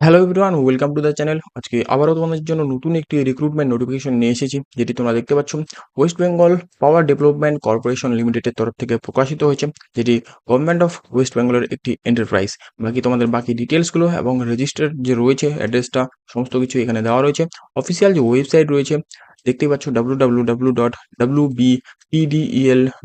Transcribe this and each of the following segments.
Hello everyone welcome to the channel আজকে আবারও তোমাদের জন্য নতুন একটি রিক্রুটমেন্ট নোটিফিকেশন নিয়ে এসেছি, যেটি তোমরা দেখতে পাচ্ছ। West Bengal Power Development Corporation লিমিটেডের তরফ থেকে প্রকাশিত হয়েছে, যেটি গভর্নমেন্ট অফ ওয়েস্ট বেঙ্গলের একটি এন্টারপ্রাইজ বাকি তোমাদের বাকি ডিটেলসগুলো এবং রেজিস্টার যে রয়েছে অ্যাড্রেসটা সমস্ত কিছু এখানে দেওয়া রয়েছে। অফিসিয়াল যে ওয়েবসাইট রয়েছে দেখতেই পাচ্ছ W dot B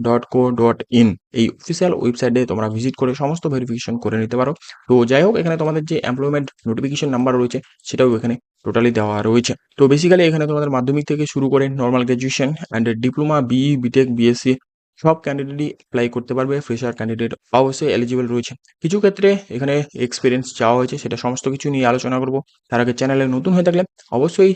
dot co dot in এই অফিসিয়াল ওয়েবসাইটে তোমরা ভিজিট করে সমস্ত ভেরিফিকেশন করে নিতে পারো। তো যাই হোক, এখানে তোমাদের যে এমপ্লয়মেন্ট নোটিফিকেশন নাম্বার রয়েছে, সেটাও এখানে টোটালি দেওয়া রয়েছে। তো বেসিক্যালি এখানে তোমাদের মাধ্যমিক থেকে শুরু করে normal graduation and diploma BE BTech BSc সব ক্যান্ডিডেটই অ্যাপ্লাই করতে পারবে। ফ্রেশার ক্যান্ডিডেট অবশ্যই এলিজিবল রয়েছে। কিছু ক্ষেত্রে এখানে এক্সপিরিয়েন্স চাওয়া হয়েছে, সেটা সমস্ত কিছু নিয়ে আলোচনা করব। তার আগে চ্যানেলে নতুন হয়ে থাকলে অবশ্যই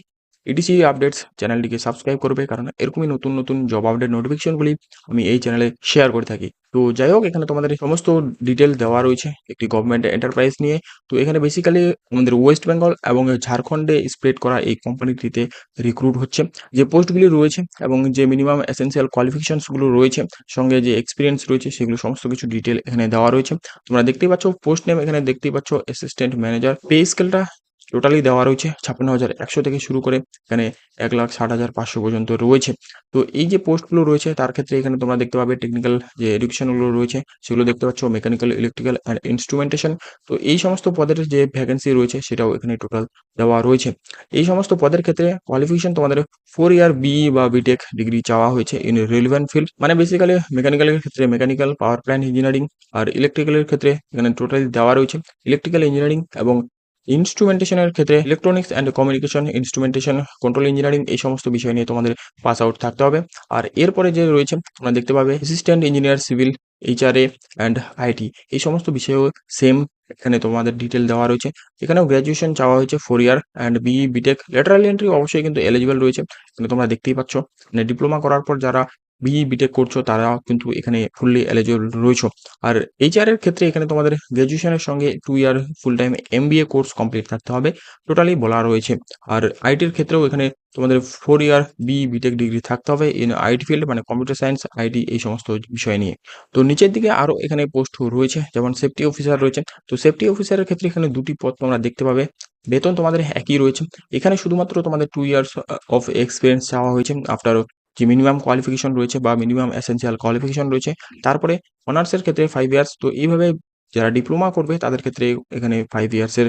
ইডিসি আপডেটস চ্যানেলটিকে সাবস্ক্রাইব করবে, কারণ এরকমই নতুন নতুন জব আপডেট নোটিফিকেশনগুলি আমি এই চ্যানেলে শেয়ার করে থাকি। তো যাই হোক, এখানে তোমাদের সমস্ত ডিটেল দেওয়া রয়েছে একটি গভর্নমেন্ট এন্টারপ্রাইজ নিয়ে। তো এখানে বেসিক্যালি আমাদের ওয়েস্ট বেঙ্গল এবং ঝাড়খণ্ডে স্প্রেড করা এই কোম্পানিটিতে রিক্রুট হচ্ছে। যে পোস্টগুলি রয়েছে এবং যে মিনিমাম এসেন্সিয়াল কোয়ালিফিকেশনসগুলো রয়েছে, সঙ্গে যে এক্সপিরিয়েন্স রয়েছে, সেগুলো সমস্ত কিছু ডিটেল এখানে দেওয়া রয়েছে। তোমরা দেখতেই পাচ্ছ পোস্ট নেম এখানে দেখতেই পাচ্ছ অ্যাসিস্ট্যান্ট ম্যানেজার পে স্কেলটা টোটালি দেওয়া রয়েছে ছাপ্পান্ন হাজার একশো থেকে শুরু করে এখানে এক লাখ ষাট হাজার পাঁচশো পর্যন্ত রয়েছে। তো এই যে পোস্টগুলো রয়েছে, তার ক্ষেত্রে এখানে তোমরা দেখতে পাবে টেকনিক্যাল যে এডুকেশনগুলো রয়েছে, সেগুলো দেখতে পাচ্ছ মেকানিক্যাল ইলেকট্রিক্যাল অ্যান্ড ইনস্ট্রুমেন্টেশন তো এই সমস্ত পদের যে ভ্যাকেন্সি রয়েছে, সেটাও এখানে টোটাল দেওয়া রয়েছে। এই সমস্ত পদের ক্ষেত্রে কোয়ালিফিকেশন তোমাদের ফোর ইয়ার বি বা বিটেক ডিগ্রি চাওয়া হয়েছে ইন রেলিভেন্ট ফিল্ড মানে বেসিক্যালি মেকানিক্যালের ক্ষেত্রে মেকানিক্যাল পাওয়ার প্ল্যান্ট ইঞ্জিনিয়ারিং আর ইলেকট্রিক্যালের ক্ষেত্রে এখানে টোটালি দেওয়া রয়েছে। ইলেকট্রিক্যাল ইঞ্জিনিয়ারিং এবং ইনস্ট্রুমেন্টেশনের ক্ষেত্রে electronics and communication instrumentation control engineering এই সমস্ত বিষয় নিয়ে তোমাদের পাস আউট থাকতে হবে। আর এরপরে যে রয়েছে, তোমরা দেখতে পাবে assistant engineer civil HRA and IT এই সমস্ত বিষয়েও সেম এখানে তোমাদের ডিটেল দেওয়া রয়েছে। এখানেও গ্র্যাজুয়েশন চাওয়া হয়েছে four year and BE BTech lateral entry অবশ্যই কিন্তু এলিজিবল রয়েছে। কিন্তু তোমরা দেখতেই পাচ্ছ মানে ডিপ্লোমা করার পর যারা বিই বিটেক করছ, তারা কিন্তু এখানে ফুললি এলিজিবল রয়েছে। আর এইচআর এর ক্ষেত্রে এখানে তোমাদের গ্র্যাজুয়েশনের সঙ্গে two year full time MBA course complete থাকতে হবে টোটালি বলা রয়েছে। আর আইটির ক্ষেত্রেও এখানে তোমাদের four year B BTech degree থাকতে হবে ইন আইটি ফিল্ড মানে কম্পিউটার সায়েন্স আইটি এই সমস্ত বিষয় নিয়ে। তো নিচের দিকে আরও এখানে পোস্ট রয়েছে, যেমন সেফটি অফিসার রয়েছে। তো সেফটি অফিসারের ক্ষেত্রে এখানে দুটি পদ তোমরা দেখতে পাবে। বেতন তোমাদের একই রয়েছে। এখানে শুধুমাত্র তোমাদের টু ইয়ার্স অফ এক্সপিরিয়েন্স চাওয়া হয়েছে আফটার যে মিনিমাম কোয়ালিফিকেশন রয়েছে বা মিনিমাম এসেন্সিয়াল কোয়ালিফিকেশন রয়েছে, তারপরে অনার্সের ক্ষেত্রে ফাইভ ইয়ার্স তো এইভাবে যারা ডিপ্লোমা করবে, তাদের ক্ষেত্রে এখানে ফাইভ ইয়ার্সের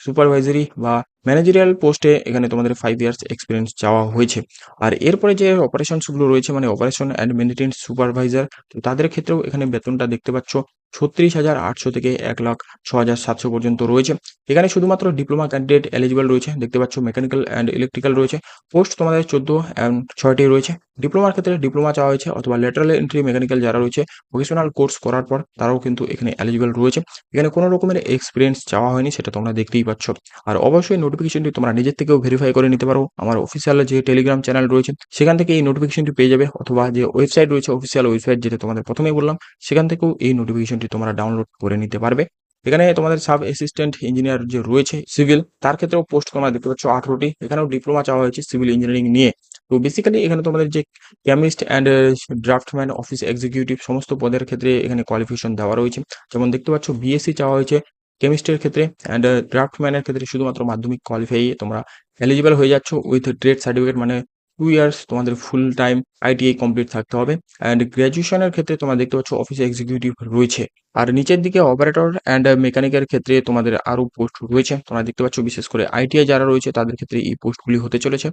সুপারভাইজারি বা ম্যানেজারিয়াল পোস্টে এখানে তোমাদের ফাইভ ইয়ার্স এক্সপিরিয়েন্স চাওয়া হয়েছে। আর এরপরে যে অপারেশনসগুলো রয়েছে মানে অপারেশন অ্যান্ড মেনটেন্স সুপারভাইজার তো তাদের ক্ষেত্রেও এখানে বেতনটা দেখতে পাচ্ছ ছত্রিশ হাজার আটশো থেকে এক লাখ ছ হাজার সাতশো পর্যন্ত রয়েছে। এখানে শুধুমাত্র ডিপ্লোমা ক্যান্ডিডেট এলিজিবল রয়েছে, দেখতে পাচ্ছ মেকানিক্যাল অ্যান্ড ইলেকট্রিক্যাল রয়েছে। পোস্ট তোমাদের চোদ্দ অ্যান্ড ছয়টি রয়েছে। ডিপ্লোমার ক্ষেত্রে ডিপ্লোমা চাওয়া হয়েছে অথবা লেটারাল এন্ট্রি মেকানিক্যাল যারা রয়েছে ভোকেশনাল কোর্স করার পর তারাও কিন্তু এখানে এলিজিবল রয়েছে। এখানে কোনো রকমের এক্সপিরিয়েন্স চাওয়া হয়নি, সেটা তোমরা দেখতেই পাচ্ছ। আর অবশ্যই নোটিফিকেশনটি তোমরা নিজের থেকেও ভেরিফাই করে নিতে পারো। আমার অফিসিয়াল যে টেলিগ্রাম চ্যানেল রয়েছে, সেখান থেকে এই নোটিফিকেশনটি পেয়ে যাবে অথবা যে ওয়েবসাইট রয়েছে অফিসিয়াল ওয়েবসাইট যেটা তোমাদের প্রথমেই বললাম, সেখান থেকেও এই নোটিফিকেশনটি তোমরা ডাউনলোড করে নিতে পারবে। এখানে তোমাদের সাব অ্যাসিস্ট্যান্ট ইঞ্জিনিয়ার যে রয়েছে সিভিল তার ক্ষেত্রেও পোস্ট তোমরা দেখতে পাচ্ছ আঠারোটি। এখানেও ডিপ্লোমা চাওয়া হয়েছে সিভিল ইঞ্জিনিয়ারিং নিয়ে। তো বেসিক্যালি এখানে তোমাদের যে chemist and draftsman office executive সমস্ত পদের ক্ষেত্রে এখানে কোয়ালিফিকেশন দেওয়া রয়েছে। যেমন দেখতে পাচ্ছ বিএসসি চাওয়া হয়েছে কেমিস্ট্রির ক্ষেত্রে অ্যান্ড ড্রাফটম্যানের ক্ষেত্রে শুধুমাত্র মাধ্যমিক কোয়ালিফাই তোমরা এলিজিবল হয়ে যাচ্ছ উইথ ট্রেড সার্টিফিকেট মানে টু ইয়ার্স তোমাদের ফুল টাইম আইটিআই কমপ্লিট থাকতে হবে অ্যান্ড গ্র্যাজুয়েশনের ক্ষেত্রে তোমরা দেখতে পাচ্ছ অফিস এক্সিকিউটিভ রয়েছে। আর নিচের দিকে অপারেটর অ্যান্ড মেকানিকের ক্ষেত্রে তোমাদের আরও পোস্ট রয়েছে। তোমরা দেখতে পাচ্ছ বিশেষ করে আইটিআই যারা রয়েছে তাদের ক্ষেত্রে এই পোস্টগুলি হতে চলেছে।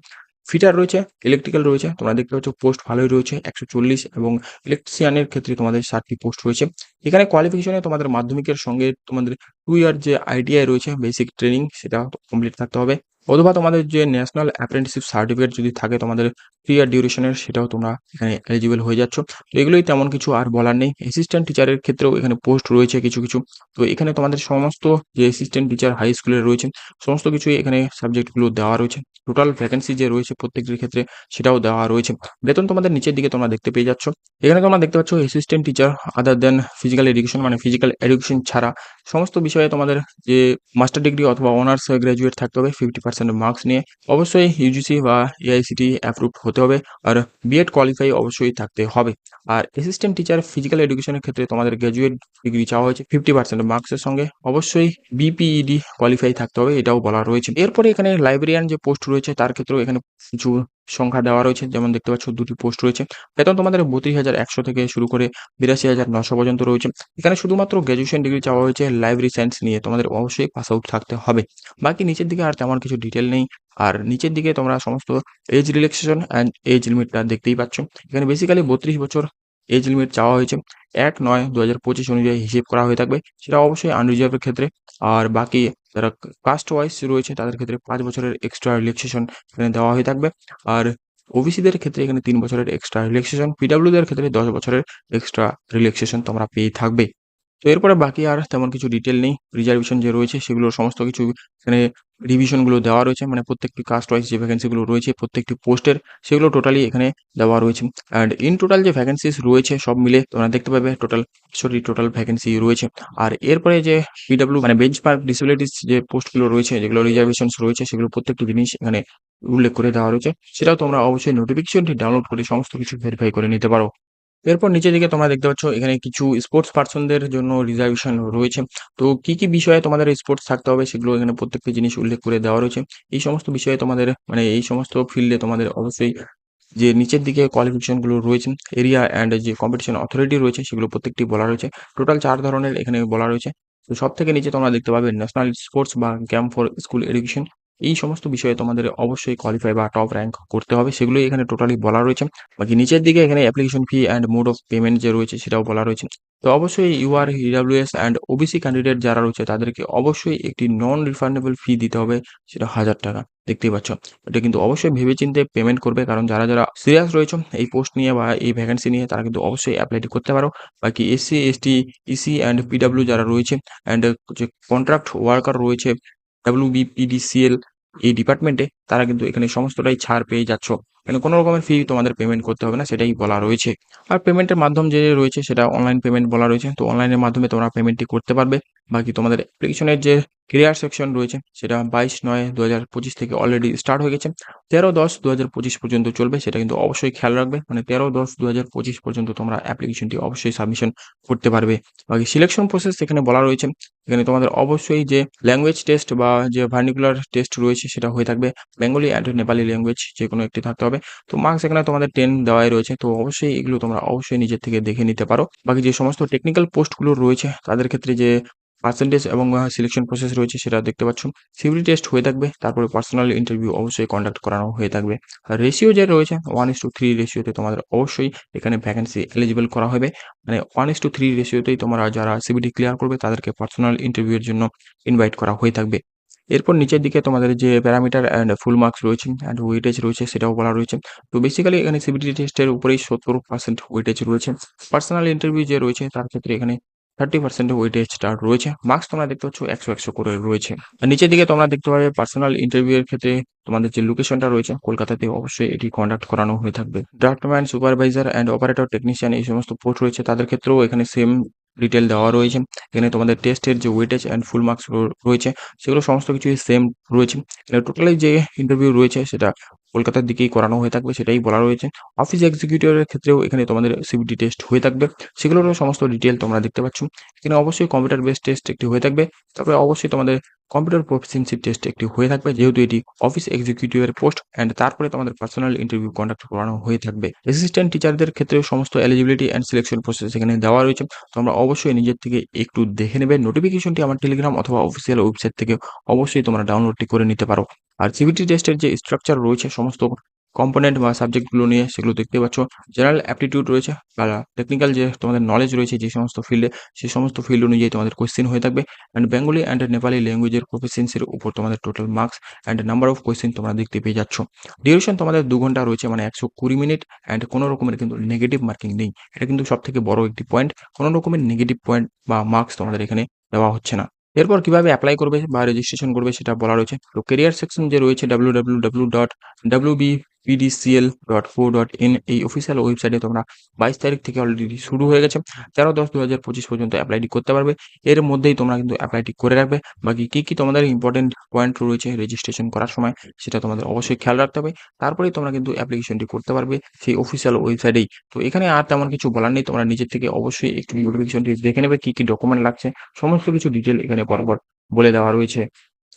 ফিটার রয়েছে ইলেকট্রিক্যাল রয়েছে, তোমরা দেখতে পাচ্ছ পোস্ট ভালোই রয়েছে, একশো চল্লিশ এবং ইলেকট্রিশিয়ানের ক্ষেত্রে তোমাদের ষাটটি পোস্ট রয়েছে। এখানে কোয়ালিফিকেশনে তোমাদের মাধ্যমিকের সঙ্গে তোমাদের টু ইয়ার যে আইটিআই রয়েছে বেসিক ট্রেনিং সেটা কমপ্লিট থাকতে হবে। অথবা তোমাদের যে ন্যাশনাল অ্যাপ্রেন্টিসশিপ সার্টিফিকেট যদি থাকে, তোমাদের থ্রি ইয়ার ডিউরেশনের সেটাও তোমরা এখানে এলিজিবল হয়ে যাচ্ছ। তো এগুলোই তেমন কিছু আর বলার নেই। অ্যাসিস্ট্যান্ট টিচারের ক্ষেত্রেও এখানে পোস্ট রয়েছে কিছু কিছু। তো এখানে তোমাদের সমস্ত যে অ্যাসিস্ট্যান্ট টিচার হাই স্কুলের রয়েছে সমস্ত কিছুই এখানে সাবজেক্টগুলো দেওয়া রয়েছে। টোটাল ভ্যাকেন্সি যে রয়েছে প্রত্যেকটির ক্ষেত্রে সেটাও দেওয়া রয়েছে। বেতন তোমাদের নিচের দিকে তোমরা দেখতে পেয়ে যাচ্ছ। এখানে তোমরা দেখতে পাচ্ছ assistant teacher other than physical education মানে ফিজিক্যাল এডুকেশন ছাড়া সমস্ত বিষয়ে তোমাদের যে মাস্টার ডিগ্রি অথবা অনার্স গ্র্যাজুয়েট থাকতে হবে ফিফটি পার্সেন্ট মার্কস নিয়ে। অবশ্যই ইউজিসি বা এআইসিটি অ্যাপ্রুভ হতে হবে। আর বিএড কোয়ালিফাই অবশ্যই থাকতে হবে। আর অ্যাসিস্ট্যান্ট টিচার ফিজিক্যাল এডুকেশনের ক্ষেত্রে তোমাদের গ্র্যাজুয়েট ডিগ্রি চাওয়া হয়েছে ফিফটি পার্সেন্ট মার্কসের সঙ্গে। অবশ্যই বিপিইডি কোয়ালিফাই থাকতে হবে, এটাও বলা রয়েছে। এরপরে এখানে লাইব্রেরিয়ান যে পোস্ট রয়েছে, তার ক্ষেত্রেও এখানে কিছু সংখ্যা দেওয়া রয়েছে। যেমন দেখতে পাচ্ছ, দুটি পোস্ট রয়েছে। বেতন তোমাদের বত্রিশ হাজার একশো থেকে শুরু করে বিরাশি হাজার নশো পর্যন্ত রয়েছে। এখানে শুধুমাত্র গ্র্যাজুয়েশন ডিগ্রি চাওয়া হয়েছে লাইব্রেরি সায়েন্স নিয়ে। তোমাদের অবশ্যই পাস আউট থাকতে হবে। বাকি নিচের দিকে আর তেমন কিছু ডিটেল নেই। আর নিচের দিকে তোমরা সমস্ত এজ রিল্যাক্সেশন অ্যান্ড এজ লিমিটটা দেখতেই পাচ্ছ। এখানে বেসিক্যালি বত্রিশ বছর এজ লিমিট চাওয়া হয়েছে। এক নয় দু হাজার পঁচিশ অনুযায়ী হিসেব করা হয়ে থাকবে। সেটা অবশ্যই আনরিজার্ভের ক্ষেত্রে। আর বাকি যারা কাস্ট ওয়াইজ রয়েছে তাদের ক্ষেত্রে পাঁচ বছরের এক্সট্রা রিল্যাক্সেশন এখানে দেওয়া হয়ে থাকবে। আর ওবিসিদের ক্ষেত্রে এখানে তিন বছরের এক্সট্রা রিল্যাক্সেশন পিডাব্লিউদের ক্ষেত্রে দশ বছরের এক্সট্রা রিল্যাক্সেশন তোমরা পেয়ে থাকবে। তো এরপরে বাকি আর তেমন কিছু ডিটেল নেই। রিজার্ভেশন যে রয়েছে সেগুলোর সমস্ত কিছু এখানে রিভিশনগুলো দেওয়া রয়েছে মানে প্রত্যেকটি কাস্ট ওয়াইজ যে ভ্যাকেন্সিগুলো রয়েছে, প্রত্যেকটি পোস্টের সেগুলো টোটালি এখানে দেওয়া রয়েছে। অ্যান্ড ইন টোটাল যে ভ্যাকেন্সিস রয়েছে, সব মিলে তোমরা দেখতে পাবে টোটাল সরি টোটাল ভ্যাকেন্সি রয়েছে। আর এরপরে যে পিডাব্লিউ মানে বেঞ্চ পার্ক ডিসেবিলিটিস যে পোস্টগুলো রয়েছে, যেগুলো রিজার্ভেশনস রয়েছে, সেগুলো প্রত্যেকটি জিনিস এখানে উল্লেখ করে দেওয়া রয়েছে। সেটাও তোমরা অবশ্যই নোটিফিকেশনটি ডাউনলোড করে সমস্ত কিছু ভেরিফাই করে নিতে পারো। এরপর নিচের দিকে তোমরা দেখতে পাচ্ছ, এখানে কিছু স্পোর্টস পার্সনদের জন্য রিজার্ভেশন রয়েছে। তো কি কি বিষয়ে তোমাদের স্পোর্টস থাকতে হবে সেগুলো এখানে প্রত্যেকটি জিনিস উল্লেখ করে দেওয়া রয়েছে। এই সমস্ত বিষয়ে তোমাদের মানে এই সমস্ত ফিল্ডে তোমাদের অবশ্যই যে নিচের দিকে কোয়ালিফিকেশনগুলো রয়েছে এরিয়া অ্যান্ড যে কম্পিটিশন অথরিটি রয়েছে সেগুলো প্রত্যেকটি বলা রয়েছে। টোটাল চার ধরনের এখানে বলা রয়েছে। তো সব থেকে নিচে তোমরা দেখতে পাবে ন্যাশনাল স্পোর্টস বা ক্যাম্প ফর স্কুল এডুকেশন এই সমস্ত বিষয়ে তোমাদের অবশ্যই কোয়ালিফাই বা টপ র্যাঙ্ক করতে হবে। সেগুলোই এখানে টোটালি বলা রয়েছে। বাকি নিচের দিকে এখানে application fee and mode of payment যে রয়েছে, সেটাও বলা রয়েছে। তো অবশ্যই UR EWS and OBC candidate যারা রয়েছে, তাদেরকে অবশ্যই একটি নন রিফান্ডেবল ফি দিতে হবে, সেটা হাজার টাকা। দেখতেই পাচ্ছ? এটা কিন্তু অবশ্যই ভেবেচিন্তে পেমেন্ট করবে, কারণ যারা যারা সিরিয়াস রয়েছে, এই পোস্ট নিয়ে বা এই ভ্যাকেন্সি নিয়ে, তারা কিন্তু অবশ্যই অ্যাপ্লাইটি করতে পারো। বাকি SC ST EC and PW যারা রয়েছে অ্যান্ড যে কন্ট্রাক্ট ওয়ার্কার রয়েছে ডাব্লিউ বিপিডিসিএল এই ডিপার্টমেন্টে তারা কিন্তু এখানে সমস্তটাই ছাড় পেয়ে যাচ্ছ। এখানে কোনো রকমের ফি তোমাদের পেমেন্ট করতে হবে না, সেটাই বলা রয়েছে। আর পেমেন্টের মাধ্যম যে রয়েছে, সেটা অনলাইন পেমেন্ট বলা রয়েছে। তো অনলাইনের মাধ্যমে তোমরা পেমেন্টটি করতে পারবে। বাকি তোমাদের অ্যাপ্লিকেশনের যে ক্রিয়ার সেকশন রয়েছে, সেটা বাইশ নয় দু হাজার পঁচিশ থেকে অলরেডি স্টার্ট হয়ে গেছে। তেরো দশ দু হাজার পঁচিশ পর্যন্ত চলবে, সেটা কিন্তু অবশ্যই খেয়াল রাখবে। মানে তেরো দশ দু হাজার পঁচিশ পর্যন্ত তোমরা অ্যাপ্লিকেশনটি অবশ্যই সাবমিশন করতে পারবে। বাকি সিলেকশন প্রসেস এখানে বলা রয়েছে এখানে তোমাদের অবশ্যই যে ল্যাঙ্গুয়েজ টেস্ট বা যে ভার্নিকুলার টেস্ট রয়েছে, সেটা হয়ে থাকবে। বেঙ্গলি অ্যান্ড নেপালি ল্যাঙ্গুয়েজ যে কোনো একটি থাকতে হবে। তো মার্কস এখানে তোমাদের টেন দেওয়াই রয়েছে। তো অবশ্যই এগুলো তোমরা অবশ্যই নিজের থেকে দেখে নিতে পারো। বাকি যে সমস্ত টেকনিক্যাল পোস্টগুলো রয়েছে, তাদের ক্ষেত্রে যে পার্সেন্টেজ এবং সিলেকশন প্রসেস রয়েছে সেটা দেখতে পাচ্ছ। সিভিল টেস্ট হয়ে থাকবে, তারপরে পার্সোনাল ইন্টারভিউ অবশ্যই কন্ডাক্ট করানো হয়ে থাকবে। রেশিও যে রয়েছে ওয়ান ইস টু থ্রি রেশিওতে তোমাদের অবশ্যই এখানে ভ্যাকেন্সি এলিজিবল করা হবে। মানে ওয়ান ইস টু থ্রি রেশিওতেই তোমরা যারা সিবিটি ক্লিয়ার করবে, তাদেরকে পার্সোনাল ইন্টারভিউয়ের জন্য ইনভাইট করা হয়ে থাকবে। এরপর নিচের দিকে তোমাদের যে প্যারামিটার অ্যান্ড ফুল মার্কস রয়েছে অ্যান্ড ওয়েটেজ রয়েছে, সেটাও বলা রয়েছে। তো বেসিক্যালি এখানে সিবিটি টেস্টের উপরেই সত্তর পার্সেন্ট ওয়েটেজ রয়েছে। পার্সোনাল ইন্টারভিউ যে রয়েছে, তার ক্ষেত্রে এখানে থার্টি পার্সেন্ট ওয়েটেজ স্টার্ট রয়েছে। মার্কস তোমরা দেখতে পাচ্ছ একশো একশো করে রয়েছে। নিচের দিকে তোমরা দেখতে পাবে পার্সোনাল ইন্টারভিউ এর ক্ষেত্রে তোমাদের যে লোকেশনটা রয়েছে, কলকাতাতে অবশ্যই এটি কন্ডাক্ট করানো হয়ে থাকবে। Draftsman supervisor and operator technician এই সমস্ত পোস্ট রয়েছে। তাদের ক্ষেত্রেও এখানে সেম ডিটেল দেওয়া রয়েছে। এখানে তোমাদের টেস্টের যে ওয়েটেজ অ্যান্ড ফুল মার্কস রয়েছে, সেগুলো সমস্ত কিছুই সেম রয়েছে। টোটালি যে ইন্টারভিউ রয়েছে, সেটা কলকাতার দিকেই করানো হয়ে থাকবে, সেটাই বলা রয়েছে। অফিস এক্সিকিউটিভের ক্ষেত্রেও এখানে তোমাদের সিবিটি টেস্ট হয়ে থাকবে। সেগুলোরও সমস্ত ডিটেল তোমরা দেখতে পাচ্ছ। এখানে অবশ্যই কম্পিউটার বেস টেস্ট একটি হয়ে থাকবে। তারপরে অবশ্যই তোমাদের কম্পিউটার প্রফিসিয়েন্সি টেস্ট একটি হয়ে থাকবে, যেহেতু এটি অফিস এক্সিকিউটিভের পোস্ট অ্যান্ড তারপরে তোমাদের পার্সোনাল ইন্টারভিউ কন্ডাক্ট করানো হয়ে থাকবে। অ্যাসিস্ট্যান্ট টিচারদের ক্ষেত্রেও সমস্ত এলিজিবিলিটি অ্যান্ড সিলেকশন প্রসেস এখানে দেওয়া রয়েছে। তোমরা অবশ্যই নিজের থেকে একটু দেখে নেবে। নোটিফিকেশনটি আমার টেলিগ্রাম অথবা অফিসিয়াল ওয়েবসাইট থেকে অবশ্যই তোমরা ডাউনলোডটি করে নিতে পারো। আর সিবিটি টেস্টের যে স্ট্রাকচার রয়েছে, সমস্ত কম্পোনেন্ট বা সাবজেক্টগুলো নিয়ে সেগুলো দেখতে পাচ্ছ। জেনারেল অ্যাপটিটিউড রয়েছে আর টেকনিক্যাল যে তোমাদের নলেজ রয়েছে যে সমস্ত ফিল্ডে সেই সমস্ত ফিল্ড অনুযায়ী তোমাদের কোয়েশ্চেন হয়ে থাকবে। অ্যান্ড বেঙ্গলি অ্যান্ড নেপালি ল্যাঙ্গুয়েজের প্রফিসিয়েন্সির উপর তোমাদের total marks and number of question তোমরা দেখতে পেয়ে যাচ্ছ। ডিউরেশন তোমাদের দু ঘণ্টা রয়েছে মানে একশো কুড়ি মিনিট অ্যান্ড কোনো রকমের কিন্তু নেগেটিভ মার্কিং নেই। এটা কিন্তু সব থেকে বড় একটি পয়েন্ট কোনো রকমের নেগেটিভ পয়েন্ট বা মার্কস তোমাদের এখানে দেওয়া হচ্ছে না। এরপর কীভাবে অ্যাপ্লাই করবে বা রেজিস্ট্রেশন করবে সেটা বলা রয়েছে। তো কেরিয়ার সেকশন যে রয়েছে W W W dot W B PDCL dot ফো ডট ইন এই অফিসিয়াল ওয়েবসাইটে তোমরা বাইশ তারিখ থেকে অলরেডি শুরু হয়ে গেছে। তেরো দশ দু হাজার পঁচিশ পর্যন্ত অ্যাপ্লাইটি করতে পারবে। এর মধ্যেই তোমরা কিন্তু অ্যাপ্লাইটি করে রাখবে। বাকি কী কী তোমাদের ইম্পর্টেন্ট পয়েন্ট রয়েছে রেজিস্ট্রেশন করার সময় সেটা তোমাদের অবশ্যই খেয়াল রাখতে হবে। তারপরেই তোমরা কিন্তু অ্যাপ্লিকেশনটি করতে পারবে সেই অফিসিয়াল ওয়েবসাইটেই তো এখানে আর তেমন কিছু বলার নেই। তোমরা নিজের থেকে অবশ্যই একটু নোটিফিকেশনটি দেখে নেবে, কী কী ডকুমেন্ট লাগছে, সমস্ত কিছু ডিটেল এখানে পরপর বলে দেওয়া রয়েছে।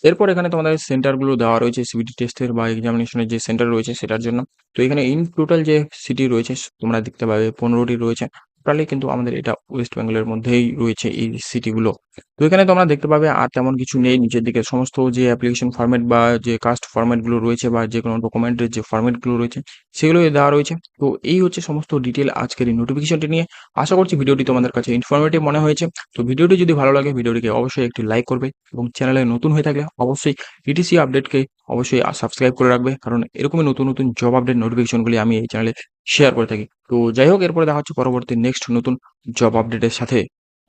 এরপর এখানে তোমাদের সেন্টারগুলো দেওয়া রয়েছে সিবিটি টেস্টের বা এক্সামিনেশনের যে সেন্টার রয়েছে সেটার জন্য। তো এখানে ইন টোটাল যে সিটি রয়েছে, তোমরা দেখতে পাবে পনেরোটি রয়েছে। টোটালি কিন্তু আমাদের এটা ওয়েস্ট বেঙ্গলের মধ্যেই রয়েছে এই সিটিগুলো তো এখানে তোমরা দেখতে পাবে আর তেমন কিছু নেই নিচের দিকে। সমস্ত যে অ্যাপ্লিকেশন ফর্ম্যাট বা যে কাস্ট ফর্ম্যাটগুলো রয়েছে বা যে কোনো ডকুমেন্টের যে ফর্ম্যাটগুলো রয়েছে, সেগুলো দেওয়া রয়েছে। তো এই হচ্ছে সমস্ত ডিটেল আজকের এই নোটিফিকেশনটি নিয়ে। আশা করছি ভিডিওটি তোমাদের কাছে ইনফরমেটিভ মনে হয়েছে। তো ভিডিওটি যদি ভালো লাগে ভিডিওটিকে অবশ্যই একটি লাইক করবে এবং চ্যানেলে নতুন হয়ে থাকলে অবশ্যই ইটিসি আপডেটকে অবশ্যই সাবস্ক্রাইব করে রাখবে। কারণ এরকমই নতুন নতুন জব আপডেট নোটিফিকেশনগুলি আমি এই চ্যানেলে শেয়ার করে থাকি। তো যাই হোক, এরপরে দেখা হচ্ছে পরবর্তী নেক্সট নতুন জব আপডেটের সাথে।